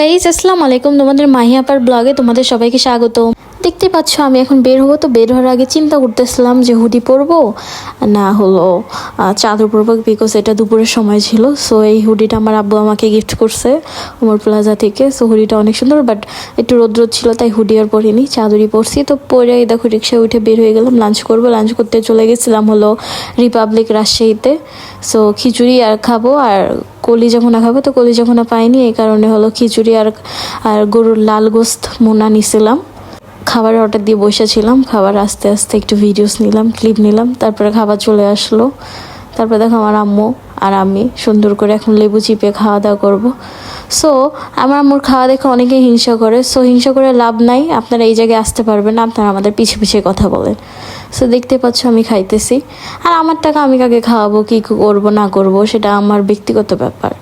Guys আসসালামু আলাইকুম। তোমাদের মাহি আপার ব্লগে তোমাদের সবাইকে স্বাগত দেখতে পাচ্ছ, আমি এখন বের হব, তো বের হওয়ার আগে চিন্তা করতেছিলাম যে হুডি পরবো, না হলো চাদর পরবো বিকজ এটা দুপুরের সময় ছিল। সো এই হুডিটা আমার আব্বু আমাকে গিফট করছে ওমর প্লাজা থেকে। সো হুডিটা অনেক সুন্দর বাট একটু রোদ রোদ ছিল, তাই হুডি আর পরিনি, চাদরই পরছি। তো পরে দেখো, রিক্সায় উঠে বের হয়ে গেলাম লাঞ্চ করব। লাঞ্চ করতে চলে গেছিলাম হলো রিপাবলিক রাজশাহীতে। সো খিচুড়ি আর খাব, আর কলিজা ভুনা খাব তো কলিজা ভুনা পাইনি এই কারণে হলো খিচুড়ি আর আর গরুর লাল গোস্ত মোনা নিছিলাম। খাবার অর্ডার দিয়ে বসেছিলাম খাবার আস্তে আস্তে একটু ভিডিওস নিলাম ক্লিপ নিলাম, তারপরে খাবার চলে আসলো। তারপরে দেখো আমার আম্মু আর আমি সুন্দর করে এখন লেবু চিপে খাওয়া দাওয়া করব। সো আমার আম্মুর খাওয়া দেখে অনেকেই হিংসা করে। সো হিংসা করে লাভ নাই। আপনারা এই জায়গায় আসতে পারবেন না, আপনারা আমাদের পিছে পিছিয়ে কথা বলেন। সো দেখতে পাচ্ছ, আমি খাইতেছি। আর আমার টাকা আমি কাকে খাওয়াবো, কী করব, না করব, সেটা আমার ব্যক্তিগত ব্যাপার।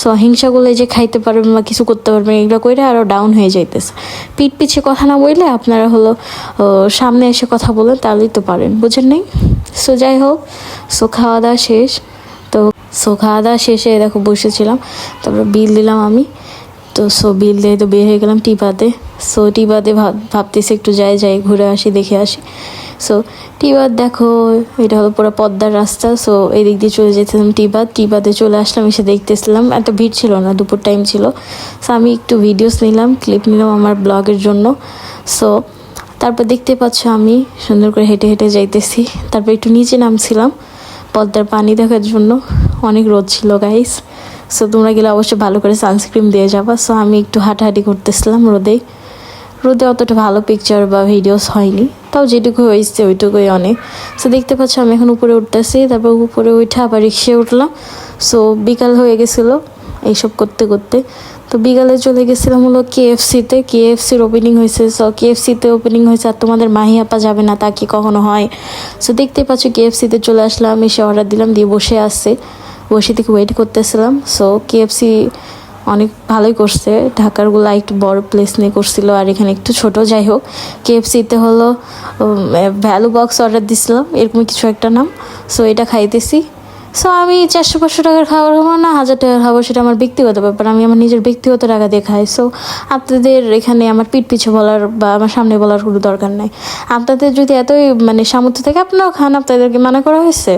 সো হিংসা করলে যে খাইতে পারবেন বা কিছু করতে পারবেন এগুলো করে আরও ডাউন হয়ে যাইতেছে। পিঠ পিছে কথা না বললে আপনারা হলো সামনে এসে কথা বলেন, তাহলেই তো পারেন, বুঝেন নাই? সো যাই হোক সো খাওয়া দাওয়া শেষ। তো সো খাওয়া দাওয়া শেষে দেখো বসেছিলাম, তারপরে বিল দিলাম আমি। তো সো বিল দিয়ে তো বের হয়ে গেলাম টিপাতে। সো ভাব ভাবতেছি একটু যাই যাই, ঘুরে আসি, দেখে আসি। সো টিবাদ দেখো, এটা হলো পুরো পদ্মার রাস্তা। সো এদিক দিয়ে চলে যেতেছিলাম টিবাদ টিবাদে চলে আসলাম, এসে দেখতেছিলাম। এত ভিড় ছিল না, দুপুর টাইম ছিল। সো আমি একটু ভিডিওস নিলাম ক্লিপ নিলাম আমার ব্লগের জন্য। সো তারপর দেখতে পাচ্ছ আমি, সুন্দর করে হেঁটে হেঁটে যাইতেছি। তারপর একটু নিচে নামছিলাম, পদ্মার পানি দেখার জন্য। অনেক রোদ ছিল গাইস সো তোমরা গেলে অবশ্যই ভালো করে সানস্ক্রিন দিয়ে যাবা। সো আমি একটু হাঁটাহাঁটি করতেছিলাম রোদেই রোদে অতটা ভালো পিকচার বা ভিডিওস হয়নি। তাও যেটুকু হয়েছে, ওইটুকুই অনেক। সো দেখতে পাচ্ছ, আমি এখন উপরে উঠতেছি, তারপর উপরে উঠে আবার রিক্সায় উঠলাম। সো বিকাল হয়ে গেছিল এইসব করতে করতে। তো বিকালে চলে গেছিলাম হলো কেএফসিতে কেএফসির ওপেনিং হয়েছে। সো কেএফসিতে ওপেনিং হয়েছে, আর তোমাদের মাহি আপা যাবে না, তা কি কখনো হয়? সো দেখতে পাচ্ছ কেএফসিতে চলে আসলাম, এসে অর্ডার দিলাম, দিয়ে বসে আসছে বসে থেকে ওয়েট করতেছিলাম। সো কেএফসি অনেক ভালোই করছে। ঢাকারগুলো একটু বড় প্লেস নিয়ে করছিল আর এখানে একটু ছোট, যাই হোক। কেএফসিতে হলো ভ্যালু বক্স অর্ডার দিছিলাম এরকম কিছু একটা নাম। সো এটা খাইতেছি। সো আমি চারশো, পাঁচশো টাকার খাবার খাব না, হাজার টাকার খাব, সেটা আমার ব্যক্তিগত ব্যাপার। আমি আমার নিজের ব্যক্তিগত টাকা দিয়ে খাই। সো আপনাদের এখানে আমার পিঠ পিছু বলার বা আমার সামনে বলার কোনো দরকার নাই। আপনাদের যদি এতই মানে সামর্থ্য থাকে, আপনারাও খান। আপনাদেরকে মানা করা হয়েছে।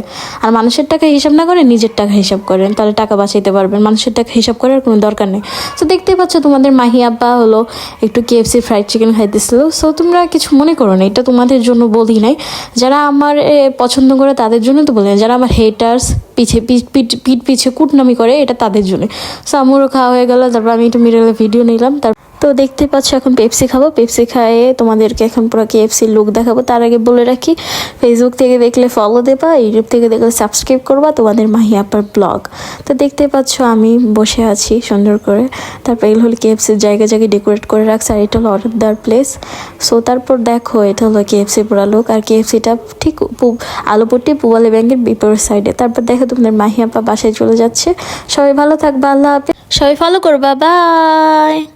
আর মানুষের টাকা হিসাব না করে নিজের টাকা হিসাব করেন। তাহলে টাকা বাঁচাইতে পারবেন। মানুষের টাকা হিসাব করার কোনো দরকার নেই। তো দেখতেই পাচ্ছ তোমাদের মাহি আব্বা হলো একটু কেএফসি ফ্রাইড চিকেন খাইতেছিল। সো তোমরা কিছু মনে করো না, এটা তোমাদের জন্য বলি নাই। যারা আমার পছন্দ করে তাদের জন্য তো বলি না যারা আমার হেটার্স পিছে পিঠ পিঠ পিছে কুটনামি করে, এটা তাদের জন্য। সো আমারও খাওয়া হয়ে গেল, তারপর আমি একটু মিডলে ভিডিও নিলাম। তার তো দেখতে পাচ্ছ, এখন পেপসি খাব। পেপসি খাইয়ে তোমাদেরকে এখন পুরো কেএফসির লুক দেখাবো। তার আগে বলে রাখি ফেসবুক থেকে দেখলে ফলো দেবা ইউটিউব থেকে দেখলে সাবস্ক্রাইব করবা, তোমাদের মাহি আপার ব্লগ তো দেখতে পাচ্ছ আমি বসে আছি সুন্দর করে। তারপর এগুলো হলো কেএফসির জায়গায় জায়গায় ডেকোরেট করে রাখছে আর এটা হলো অর্ডার প্লেস সো তারপর দেখো, এটা হলো কেএফসি পুরা লোক আর কেএফসিটা ঠিক আলোপট্টি পুবালি ব্যাংকের বিপরীত সাইডে তারপর দেখো তোমাদের মাহিয়াপা বাসায় চলে যাচ্ছে। সবাই ভালো থাকবা, আল্লাহ হাফিজ। সবাই ফলো করবা বাই